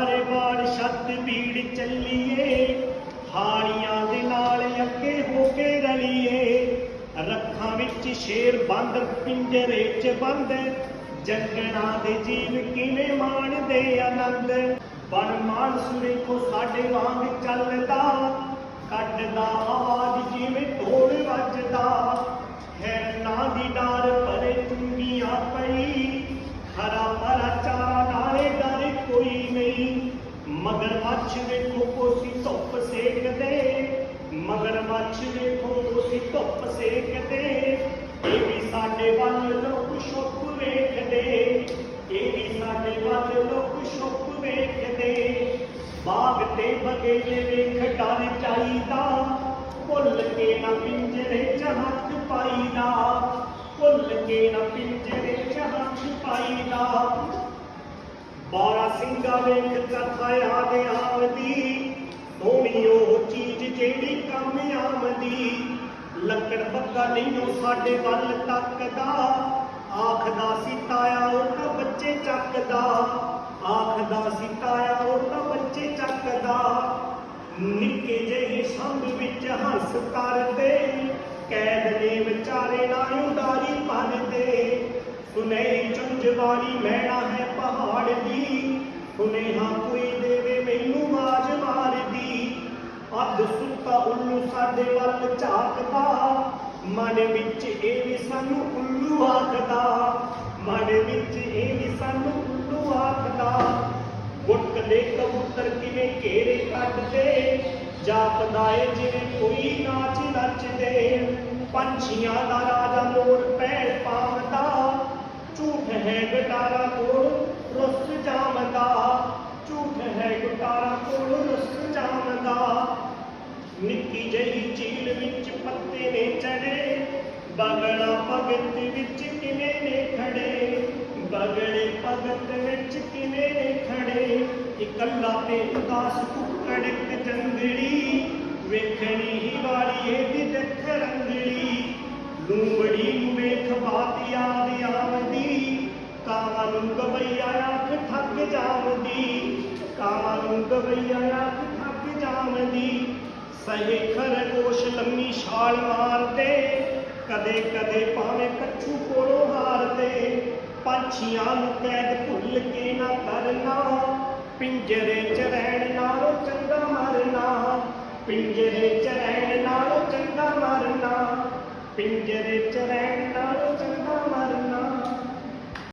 ਚਾਰੇ ਬਾੜ ਛੱਤ ਬੀੜ ਚੱਲੀਏ, ਹਾੜੀਆਂ ਦੇ ਨਾਲ ਅੱਗੇ ਹੋ ਕੇ ਰਲੀਏ। ਰੱਖਾਂ ਵਿੱਚ ਸ਼ੇਰ ਬੰਦ, ਪਿੰਜਰੇ 'ਚ ਬੰਦ। ਜੰਗਲਾਂ ਦੇ ਜੀਵ ਕਿਵੇਂ ਮਾਣਦੇ ਆਨੰਦ? ਬਣ ਮਾਨਸ ਵੇਖੋ ਸਾਡੇ ਵਾਂਗ ਚੱਲਦਾ। ਕੱਢਦਾ ਆਵਾਜ਼ ਜਿਵੇਂ ਢੋਲ ਮਗਰ ਮੱਛ ਵੇਖੋ ਕੋਸੀ ਧੁੱਪ ਸੇਕਦੇ ਮਗਰ ਮੱਛ ਵੇਖੋ ਕੋਸੀ ਧੁੱਪ ਸੇਕਦੇ ਇਹ ਵੀ ਸਾਡੇ ਵੱਲ ਲੋਕ ਸ਼ੁਕ ਵੇਖਦੇ ਇਹ ਵੀ ਸਾਡੇ ਵੱਲ ਲੋਕ ਸ਼ੁਕ ਵੇਖਦੇ ਬਾਗ ਤੇ ਬਗੀਚੇ ਵੇਖ ਡਰ ਚਾਹੀਦਾ ਭੁੱਲ ਕੇ ਨਾ ਪਿੰਜਰੇ ਚ ਹੱਥ ਪਾਈਦਾ ਭੁੱਲ ਕੇ ਨਾ ਪਿੰਜਰੇ ਚ ਹੱਥ ਪਾਈਦਾ ਬਾਰਾ ਸਿੰਘਾ ਵੇਖ ਕਥਾ ਆਮਦੀ ਲੱਕੜ ਬੱਗਾ ਨਹੀਂ ਉਹ ਸਾਡੇ ਵੱਲ ਤੱਕਦਾ। ਆਖਦਾ ਸੀ ਤਾਇਆ ਉਹ ਤਾਂ ਬੱਚੇ ਚੱਕਦਾ। ਆਖਦਾ ਸੀ ਤਾਇਆ ਉਹ ਤਾਂ ਬੱਚੇ ਚੱਕਦਾ। ਨਿੱਕੇ ਜਿਹੇ ਸੰਗ ਵਿੱਚ ਹੱਸ ਕਰਦੇ ਕੈਦ ਨੇ ਵਿਚਾਰੇ ਨਾ ਉਡਾਰੀ ਭਰਦੇ। ਸੁਨੇਹੀ ਚੁੰਝਵਾਲੀ ਮੈਣਾ ਹੈ ਪਹਾੜ ਦੀ। ਸੁਨੇਹਾ ਕੋਈ ਦੇਵੇ, ਮੈਨੂੰ ਆਵਾਜ਼ ਮਾਰਦੀ। ਅੱਧ ਸੁੱਤਾ ਉੱਲੂ ਸਾਡੇ ਵੱਲ ਝਾਕਦਾ, ਮਨ ਵਿੱਚ ਇਹ ਵੀ ਸਾਨੂੰ ਉੱਲੂ ਆਖਦਾ, ਮਨ ਵਿੱਚ ਇਹ ਵੀ ਸਾਨੂੰ ਉੱਲੂ ਆਖਦਾ ਗੁੱਟ ਦੇ ਕਬੂਤਰ ਕਿਵੇਂ ਘੇਰੇ ਕੱਢਦੇ, ਜਾਪਦਾ ਏ ਜਿਵੇਂ ਕੋਈ ਨਾਚ ਨੱਚਦੇ, ਪੰਛੀਆਂ ਦਾ ਰਾਜਾ ਮੋਰ ਪੈਰ ਪਾਵਦਾ ਨਿੱਕੀ ਜਿਹੀ ਝੀਲ ਵਿੱਚ ਪੱਤੇ ਨੇ ਚੜੇ, ਬਗੜਾ ਭਗਤ ਵਿੱਚ ਕਿਵੇਂ ਨੇ ਖੜੇ? ਬਗੜੇ ਭਗਤ ਵਿੱਚ ਕਿਵੇਂ ਨੇ ਖੜੇ? ਇਕੱਲਾ ਤੇ ਉਦਾਸ ਕੁੱਕੜ ਇੱਕ ਜੰਗੜੀ ਵੇਖਣੀ ਹੀ ਵਾਲੀ ਇਹਦੀ ਦਿੱਖ ਰੰਗੜੀ। ਲੂੰਬੜੀ ਨੂੰ ਵੇਖ ਬਾਤ ਯਾਦ ਆਵਦੀ ਕਾਵਾਂ ਨੂੰ ਗਵਈਆ ਅੱਖ ਥੱਕ ਜਾਵਦੀ ਕਾਵਾਂ ਨੂੰ ਗਵਈਆ ਅੱਖ ਥੱਕ ਜਾਵਦੀ ਸਹੇ ਖਰਗੋਸ਼ ਲੰਮੀ ਛਾਲ ਮਾਰਦੇ ਕਦੇ ਕਦੇ ਭਾਵੇਂ ਕੱਛੂ ਕੋਲੋਂ ਹਾਰਦੇ ਪੰਛੀਆਂ ਨੂੰ ਕੈਦ ਭੁੱਲ ਕੇ ਨਾ ਕਰਨਾ ਪਿੰਜਰੇ ਚ ਰਹਿਣ ਨਾਲੋਂ ਚੰਗਾ ਮਰਨਾ ਪਿੰਜਰੇ ਚ ਰਹਿਣ ਨਾਲੋਂ ਚੰਗਾ ਮਰਨਾ ਪਿੰਜਰੇ ਚ ਰਹਿਣ